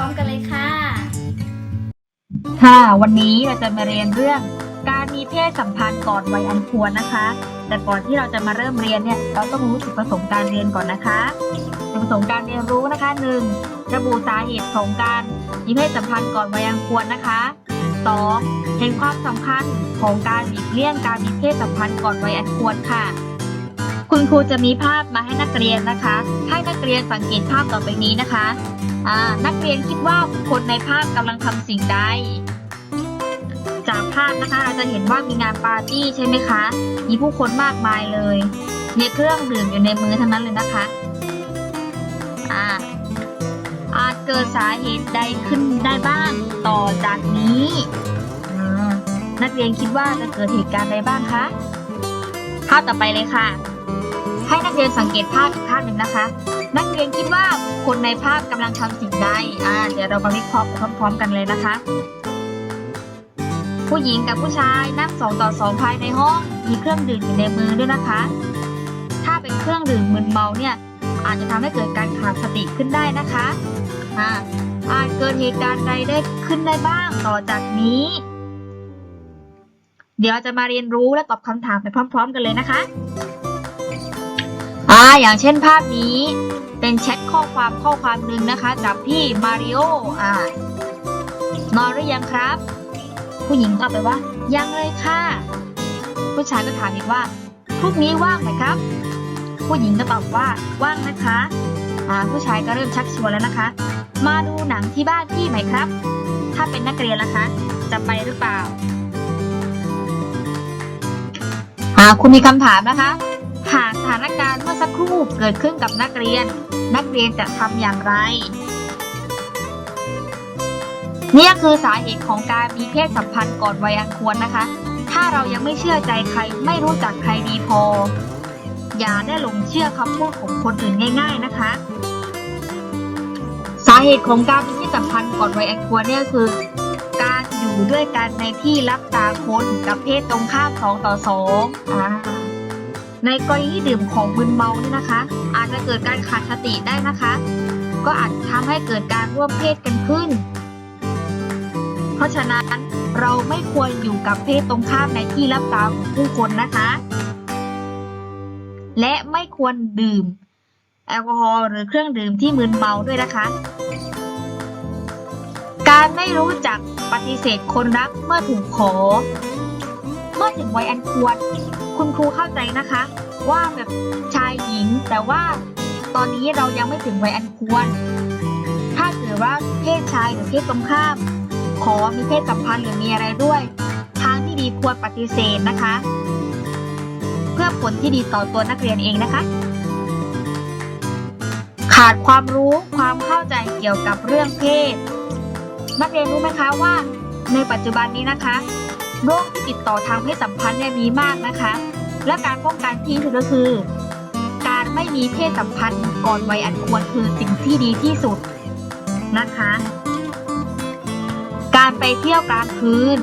ร้อมกันเลยค่ะ ค่ะ วันนี้เราจะมาเรียนเรื่องการมีเพศสัมพันธ์ก่อนวัยอันควรนะคะ แต่ก่อนที่เราจะมาเริ่มเรียนเนี่ย เราต้องรู้จุดประสงค์การเรียนก่อนนะคะจุดประสงค์การเรียนรู้นะคะ 1. ระบุสาเหตุของการมีเพศสัมพันธ์ก่อนวัยอันควรนะคะ 2. เห็นความสำคัญของการหลีกเลี่ยงการมีเพศสัมพันธ์ก่อนวัยอันควรค่ะ คุณครูจะมีภาพมาให้นักเรียนนะคะ ให้นักเรียนสังเกตภาพต่อไปนี้นะคะ นักเรียนคิดว่าบุคคลในภาพกำลังทำสิ่งใด จากภาพนะคะเราจะเห็นว่ามีงานปาร์ตี้ใช่ไหมคะ มีผู้คนมากมายเลย มีเครื่องดื่มอยู่ในมือทั้งนั้นเลยนะคะอ่าอาจเกิดสาเหตุใดขึ้นได้บ้างต่อจากนี้นักเรียนคิดว่าจะเกิดเหตุการณ์ใดบ้างคะภาพต่อไปเลยค่ะ ให้นักเรียนสังเกตภาพอีกภาพหนึ่งนะคะ นักเรียนคิดว่าคนในภาพกำลังทำสิ่งใดอ่าเดี๋ยวเรามาวิเคราะห์ไปพร้อม ๆ กันเลยนะคะ ผู้หญิงกับผู้ชายนั่งสองต่อสองภายในห้อง มีเครื่องดื่มอยู่ในมือด้วยนะคะ ถ้าเป็นเครื่องดื่มมึนเมาเนี่ยอาจจะทำให้เกิดการขาดสติขึ้นได้นะคะอ่าอาจเกิดเหตุการณ์ใดได้ขึ้นได้บ้างต่อจากนี้ เดี๋ยวจะมาเรียนรู้และตอบคำถามไปพร้อม ๆ กันเลยนะคะอ่าอย่างเช่นภาพนี้ เป็นแชทข้อความข้อความหนึ่งนะคะจากพี่มาริโออ่านอนหรือยังครับ ผู้หญิงตอบไปว่า ยังเลยค่ะ ผู้ชายก็ถามอีกว่าพรุ่งนี้ว่างไหมครับ ผู้หญิงก็ตอบว่าว่างนะคะอ่าผู้ชายก็เริ่มชักชวนแล้วนะคะ มาดูหนังที่บ้านพี่ไหมครับ ถ้าเป็นนักเรียนล่ะคะ จะไปหรือเปล่าอ่าคุณมีคำถามนะคะหากสถานการณ์เมื่อสักครู่เกิดขึ้นกับนักเรียน นักเรียนจะทำอย่างไรเนี่ยคือสาเหตุของการมีเพศสัมพันธ์ก่อนวัยอันควรนะคะ ถ้าเรายังไม่เชื่อใจใครไม่รู้จักใครดีพอ อย่าได้หลงเชื่อคำพูดของคนอื่นง่าย ๆนะคะ สาเหตุของการมีเพศสัมพันธ์ก่อนวัยอันควรเนี่ยคือ การอยู่ด้วยกันในที่รับตาคนกับเพศตรงข้ามสองต่อสองอ่า ในกรณีที่ดื่มของมึนเมาเนี่ยนะคะ อาจจะเกิดการขาดสติได้นะคะ ก็อาจทำให้เกิดการร่วมเพศกันขึ้น เพราะฉะนั้นเราไม่ควรอยู่กับเพศตรงข้ามในที่รับตาของผู้คนนะคะ และไม่ควรดื่ม แอลกอฮอล์หรือเครื่องดื่มที่มึนเมาด้วยนะคะ การไม่รู้จักปฏิเสธคนรักเมื่อถูกขอ เมื่อถึงวัยอันควร คุณครูเข้าใจนะคะ ว่าแบบชายหญิง แต่ว่าตอนนี้เรายังไม่ถึงวัยอันควร ถ้าเกิดว่าเพศชายหรือเพศตรงข้าม ขอมีเพศสัมพันธ์หรือมีอะไรด้วย ทางที่ดีควรปฏิเสธนะคะ เพื่อผลที่ดีต่อตัวนักเรียนเองนะคะ ขาดความรู้ความเข้าใจเกี่ยวกับเรื่องเพศ นักเรียนรู้ไหมคะว่าในปัจจุบันนี้นะคะ โรคที่ติดต่อทางเพศสัมพันธ์เนี่ยมีมากนะคะ และการป้องกันที่สุดก็คือ การไม่มีเพศสัมพันธ์ก่อนวัยอันควรคือสิ่งที่ดีที่สุดนะคะ การไปเที่ยวกลางคืน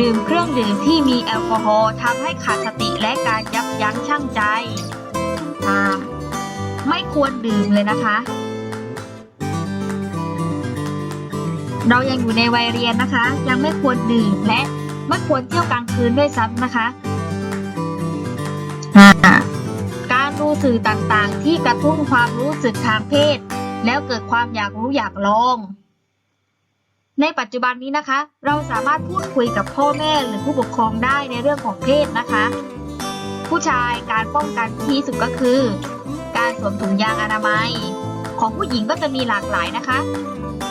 ดื่มเครื่องดื่มที่มีแอลกอฮอล์ทำให้ขาดสติและการยับยั้งชั่งใจอ่าไม่ควรดื่มเลยนะคะ เรายังอยู่ในวัยเรียนนะคะ ยังไม่ควรดื่มและ ไม่ควรเที่ยวกลางคืนด้วยซ้ำนะคะอ่าการดูสื่อต่างๆ ที่กระตุ้นความรู้สึกทางเพศ แล้วเกิดความอยากรู้อยากลอง ในปัจจุบันนี้นะคะ เราสามารถพูดคุยกับพ่อแม่หรือผู้ปกครองได้ในเรื่องของเพศนะคะ ผู้ชายการป้องกันที่สุดก็คือ การสวมถุงยางอนามัย ของผู้หญิงก็จะมีหลากหลายนะคะ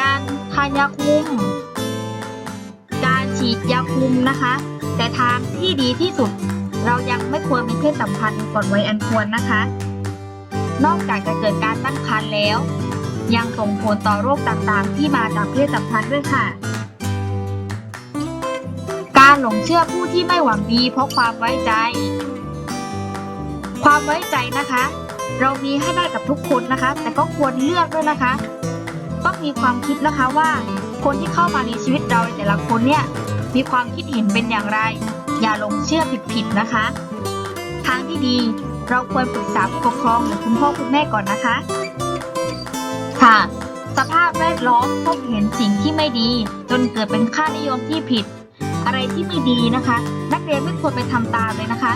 การทานยาคุมการ ฉีดยาคุมนะคะ แต่ทางที่ดีที่สุด เรายังไม่ควรมีเพศสัมพันธ์ก่อนวัยอันควรนะคะ นอกจากจะเกิดการตั้งครรภ์แล้ว ยังส่งผลต่อโรคต่างๆ ที่มาจากเพศสัมพันธ์ด้วยค่ะ การหลงเชื่อผู้ที่ไม่หวังดีเพราะความไว้ใจ ความไว้ใจนะคะ เรามีให้ได้กับทุกคนนะคะ แต่ก็ควรเลือกด้วยนะคะ ต้องมีความคิดนะคะว่าคนที่เข้ามาในชีวิตเราในแต่ละคนเนี่ย มีความคิดเห็นเป็นอย่างไร อย่าหลงเชื่อผิดๆนะคะ ทางที่ที่ดีเราควรปรึกษาผู้ปกครองหรือคุณพ่อคุณแม่ก่อนนะคะ ค่ะ สภาพแวดล้อมพบเห็นสิ่งที่ไม่ดี จนเกิดเป็นค่านิยมที่ผิด อะไรที่ไม่ดีนะคะ นักเรียนไม่ควรไปทำตามเลยนะคะ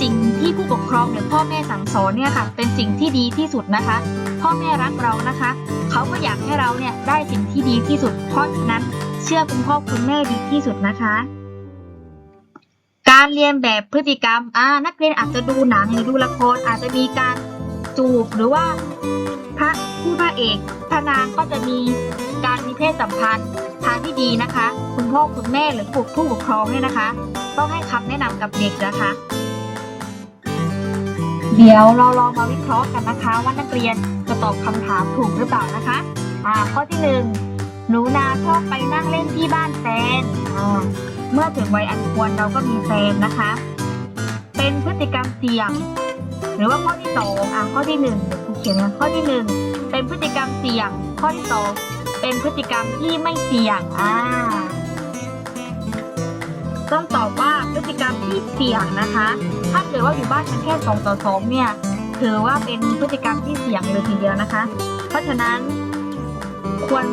สิ่งที่ผู้ปกครองหรือพ่อแม่สั่งสอนเนี่ยค่ะ เป็นสิ่งที่ดีที่สุดนะคะ พ่อแม่รักเรานะคะ เขาก็อยากให้เราเนี่ยได้สิ่งที่ดีที่สุด เพราะฉะนั้น เชื่อคุณพ่อคุณแม่ดีที่สุดนะคะ การเรียนแบบพฤติกรรมอ่านักเรียนอาจจะดูหนังหรือดูละครอาจจะมีการจูบหรือว่าพระผู้พระเอกพระนางก็จะมีการมีเพศสัมพันธ์ทางที่ดีนะคะ คุณพ่อคุณแม่หรือผู้ผู้ปกครองเนี่ยนะคะ ต้องให้คำแนะนำกับเด็กนะคะ เดี๋ยวเราลองมาวิเคราะห์กันนะคะ ว่านักเรียนจะตอบคำถามถูกหรือเปล่านะคะอ่าข้อที่หนึ่ง หนูนาชอบไปนั่งเล่นที่บ้านแฟนเมื่อถึงวัยอันควรเราก็มีแฟนนะคะ เป็นพฤติกรรมเสี่ยง หรือว่าข้อที่สองอ่าข้อที่หนึ่งเดี๋ยวครูเขียนนะข้อที่หนึ่งเป็นพฤติกรรมเสี่ยง ข้อที่สองเป็นพฤติกรรมที่ไม่เสี่ยงอ่าต้องตอบว่าพฤติกรรมที่เสี่ยงนะคะ ถ้าเกิดว่าอยู่บ้านกันแค่สองต่อสองเนี่ย ถือว่าเป็นพฤติกรรมที่เสี่ยงเลยทีเดียวนะคะ เพราะฉะนั้น ควร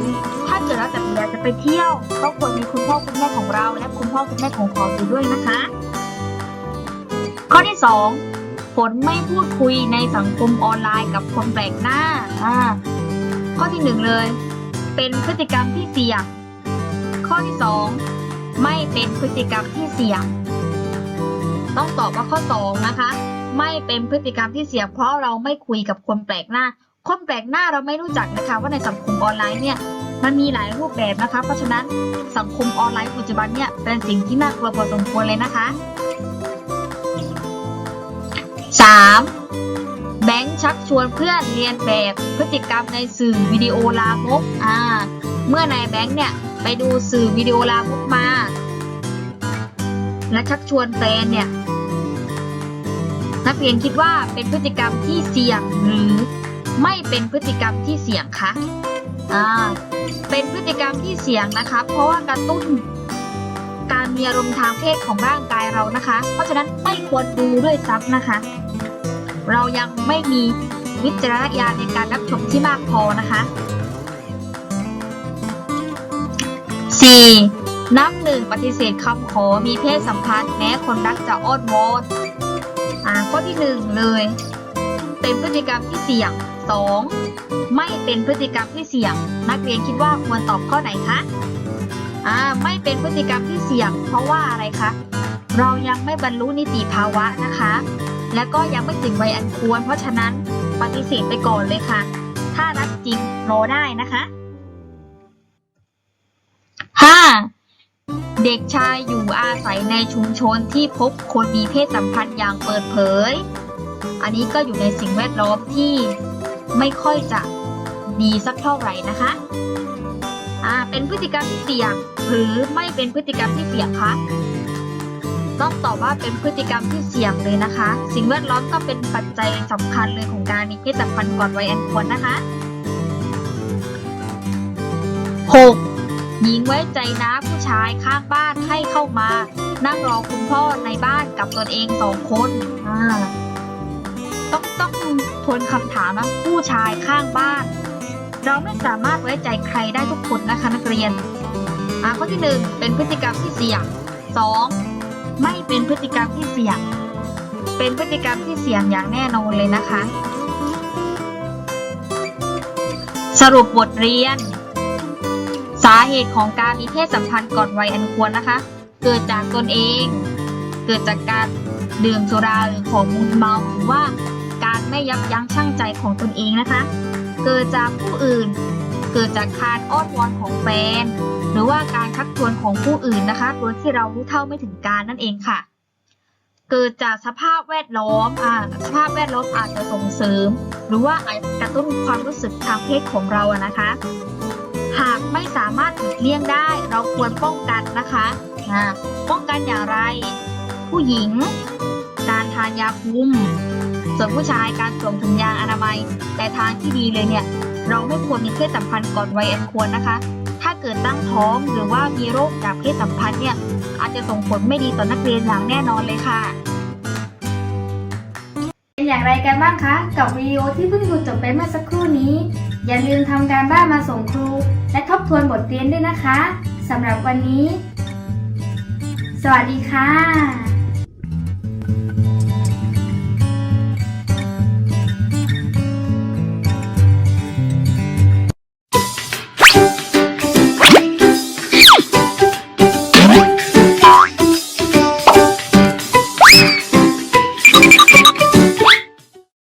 ถ้าเกิดเราจะอยากจะไปเที่ยวก็ควรมีคุณพ่อคุณแม่ของเรา และคุณพ่อคุณแม่ของเขาอยู่ด้วยนะคะ ข้อที่สองฝนไม่พูดคุยในสังคมออนไลน์กับคนแปลกหน้าอ่าข้อที่หนึ่งเลย เป็นพฤติกรรมที่เสี่ยง ข้อที่สองไม่เป็นพฤติกรรมที่เสี่ยง ต้องตอบว่าข้อสองนะคะ ไม่เป็นพฤติกรรมที่เสี่ยงเพราะเราไม่คุยกับคนแปลกหน้า คนแปลกหน้าเราไม่รู้จักนะคะ ว่าในสังคมออนไลน์เนี่ยมันมีหลายรูปแบบนะคะ เพราะฉะนั้นสังคมออนไลน์ปัจจุบันเนี่ยเป็นสิ่งที่น่ากลัวพอสมควรเลยนะคะ 3. แบงค์ชักชวนเพื่อนเรียนแบบพฤติกรรมในสื่อวิดีโอลามกอ่าเมื่อนายแบงค์เนี่ยไปดูสื่อวิดีโอลามกมา และชักชวนแฟนเนี่ยนักเรียนคิดว่าเป็นพฤติกรรมที่เสี่ยงหรือ ไม่เป็นพฤติกรรมที่เสี่ยงคะอ่าเป็นพฤติกรรมที่เสี่ยงนะคะ เพราะว่ากระตุ้นการมีอารมณ์ทางเพศของร่างกายเรานะคะ เพราะฉะนั้นไม่ควรดูด้วยซ้ำนะคะ เรายังไม่มีวิจารณญาณในการรับชมที่มากพอนะคะ 4. นับหนึ่งปฏิเสธคำขอมีเพศสัมพันธ์แม้คนรักจะอ้อนวอนอ่าข้อที่หนึ่งเลย เป็นพฤติกรรมที่เสี่ยง 2. ไม่เป็นพฤติกรรมที่เสี่ยง นักเรียนคิดว่าควรตอบข้อไหนคะอ่าไม่เป็นพฤติกรรมที่เสี่ยง เพราะว่าอะไรคะเรายังไม่บรรลุนิติภาวะนะคะ แล้วก็ยังไม่ถึงวัยอันควร เพราะฉะนั้นปฏิเสธไปก่อนเลยค่ะ ถ้ารักจริงรอได้นะคะ 5. เด็กชายอยู่อาศัยในชุมชนที่พบคนมีเพศสัมพันธ์อย่างเปิดเผย อันนี้ก็อยู่ในสิ่งแวดล้อมที่ ไม่ค่อยจะดีสักเท่าไหร่นะคะอ่าเป็นพฤติกรรมที่เสี่ยงหรือไม่เป็นพฤติกรรมที่เสี่ยงคะต้องตอบว่าเป็นพฤติกรรมที่เสี่ยงเลยนะคะ สิ่งแวดล้อมก็เป็นปัจจัยสำคัญเลยของการมีเพศสัมพันธ์ก่อนวัยอันควรนะคะ 6. หญิงไว้ใจนะผู้ชายข้างบ้านให้เข้ามา นั่งรอคุณพ่อในบ้านกับตนเองสองคนอ่าต้องต้อง ทวนคำถามนะผู้ชายข้างบ้าน เราไม่สามารถไว้ใจใครได้ทุกคนนะคะนักเรียนอ่าข้อที่หนึ่งเป็นพฤติกรรมที่เสี่ยงสองไม่เป็นพฤติกรรมที่เสี่ยง เป็นพฤติกรรมที่เสี่ยงอย่างแน่นอนเลยนะคะ สรุปบทเรียน สาเหตุของการมีเพศสัมพันธ์ก่อนวัยอันควรนะคะ เกิดจากตนเอง เกิดจากการดื่มสุราหรือของมึนเมาหรือว่า ไม่ยับยั้งชั่งใจของตนเองนะคะ เกิดจากผู้อื่น เกิดจากการอ้อนวอนของแฟน หรือว่าการชักชวนของผู้อื่นนะคะโดยที่เรารู้เท่าไม่ถึงการนั่นเองค่ะ เกิดจากสภาพแวดล้อมอ่าสภาพแวดล้อมอาจจะส่งเสริม หรือว่าอาจจะกระตุ้นความรู้สึกทางเพศของเราอะนะคะ หากไม่สามารถหลีกเลี่ยงได้ เราควรป้องกันนะคะอ่าป้องกันอย่างไร ผู้หญิง การทานยาคุม ส่วนผู้ชายการสวมถุงยางอนามัย แต่ทางที่ดีเลยเนี่ย เราไม่ควรมีเพศสัมพันธ์ก่อนวัยอันควรนะคะ ถ้าเกิดตั้งท้องหรือว่ามีโรคจากเพศสัมพันธ์เนี่ย อาจจะส่งผลไม่ดีต่อนักเรียนอย่างแน่นอนเลยค่ะ เป็นอย่างไรกันบ้างคะ กับวิดีโอที่เพิ่งดูจบไปเมื่อสักครู่นี้ อย่าลืมทำการบ้านมาส่งครู และทบทวนบทเรียนด้วยนะคะสำหรับวันนี้ สวัสดีค่ะ